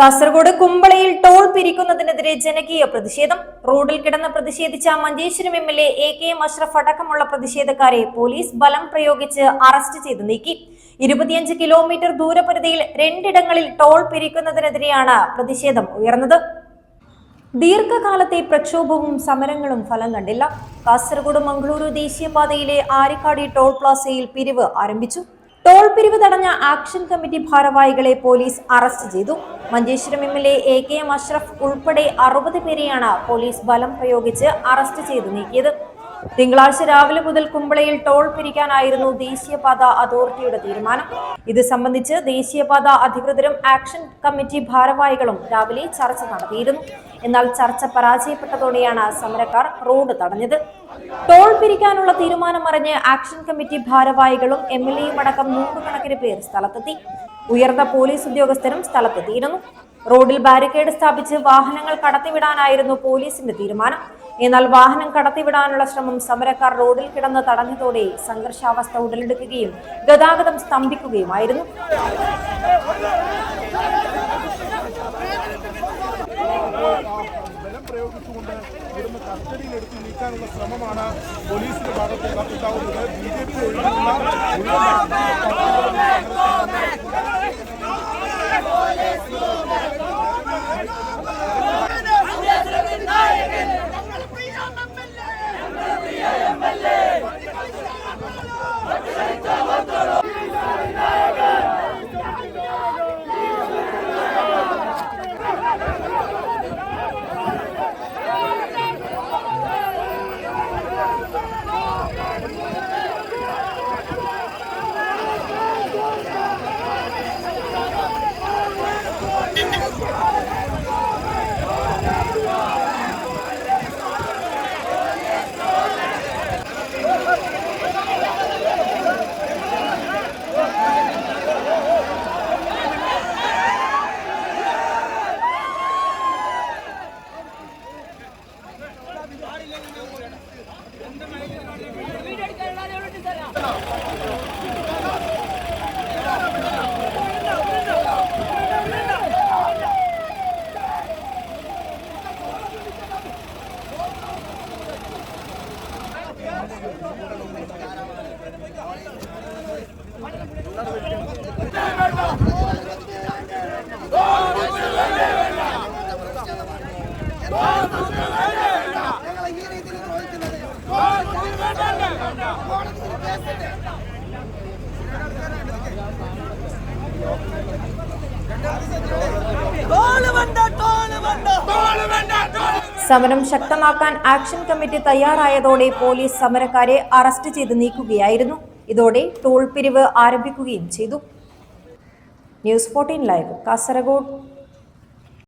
Kasaragod കുമ്പളയിൽ toll പിരിക്കുന്നതിനെതിരെ ജനകീയ പ്രതിഷേധം. റോഡിൽ കിടന്ന് പ്രതിഷേധിച്ച Manjeshwaram M L A K M Ashraf അടക്കമുള്ള പ്രതിഷേധക്കാരെ പോലീസ് ബലം പ്രയോഗിച്ച് അറസ്റ്റ് ചെയ്ത് നീക്കി. ഇരുപത്തിയഞ്ച് കിലോമീറ്റർ ദൂരപരിധിയിൽ രണ്ടിടങ്ങളിൽ ടോൾ പിരിക്കുന്നതിനെതിരെയാണ് പ്രതിഷേധം ഉയർന്നത്. ദീർഘകാലത്തെ പ്രക്ഷോഭവും സമരങ്ങളും ഫലം കണ്ടില്ല. കാസർഗോഡ് മംഗളൂരു ദേശീയപാതയിലെ ആരിക്കാടി ടോൾ പ്ലാസയിൽ പിരിവ് ആരംഭിച്ചു. ടോൾ പിരിവ് തടഞ്ഞ ആക്ഷൻ കമ്മിറ്റി ഭാരവാഹികളെ പോലീസ് അറസ്റ്റ് ചെയ്തു. Manjeshwaram M L A K M Ashraf ഉൾപ്പെടെ അറുപത് പേരെയാണ് പോലീസ് ബലം പ്രയോഗിച്ച് അറസ്റ്റ് ചെയ്തു നീക്കിയത്. തിങ്കളാഴ്ച രാവിലെ മുതൽ കുമ്പളയിൽ ടോൾ പിരിക്കാനായിരുന്നു ദേശീയപാത അതോറിറ്റിയുടെ തീരുമാനം. ഇത് സംബന്ധിച്ച് ദേശീയപാത അധികൃതരും ആക്ഷൻ കമ്മിറ്റി ഭാരവാഹികളും രാവിലെ ചർച്ച നടത്തിയിരുന്നു. എന്നാൽ ചർച്ച പരാജയപ്പെട്ടതോടെയാണ് സമരക്കാർ റോഡ് തടഞ്ഞത്. ടോൾ പിരിക്കാനുള്ള തീരുമാനം അറിഞ്ഞ് ആക്ഷൻ കമ്മിറ്റി ഭാരവാഹികളും എം എൽ എയും അടക്കം നൂറുകണക്കിന് പേർ സ്ഥലത്തെത്തി. ഉയർന്ന പോലീസ് ഉദ്യോഗസ്ഥരും സ്ഥലത്തെത്തിയിരുന്നു. റോഡിൽ ബാരിക്കേഡ് സ്ഥാപിച്ച് വാഹനങ്ങൾ കടത്തിവിടാനായിരുന്നു പോലീസിന്റെ തീരുമാനം. എന്നാൽ വാഹനം കടത്തിവിടാനുള്ള ശ്രമം സമരക്കാർ റോഡിൽ കിടന്ന് തടഞ്ഞതോടെ സംഘർഷാവസ്ഥ ഉടലെടുക്കുകയും ഗതാഗതം സ്തംഭിക്കുകയുമായിരുന്നു. നീക്കാനുള്ള ശ്രമമാണ് പോലീസിന്റെ ഭാഗത്ത് ബി ജെ പി സമരം ശക്തമാക്കാൻ ആക്ഷൻ കമ്മിറ്റി തയ്യാറായതോടെ പോലീസ് സമരക്കാരെ അറസ്റ്റ് ചെയ്ത് നീക്കുകയായിരുന്നു. ഇതോടെ ടോൾ പിരിവ് ആരംഭിക്കുകയും ചെയ്തു. News fourteen live Kasaragod.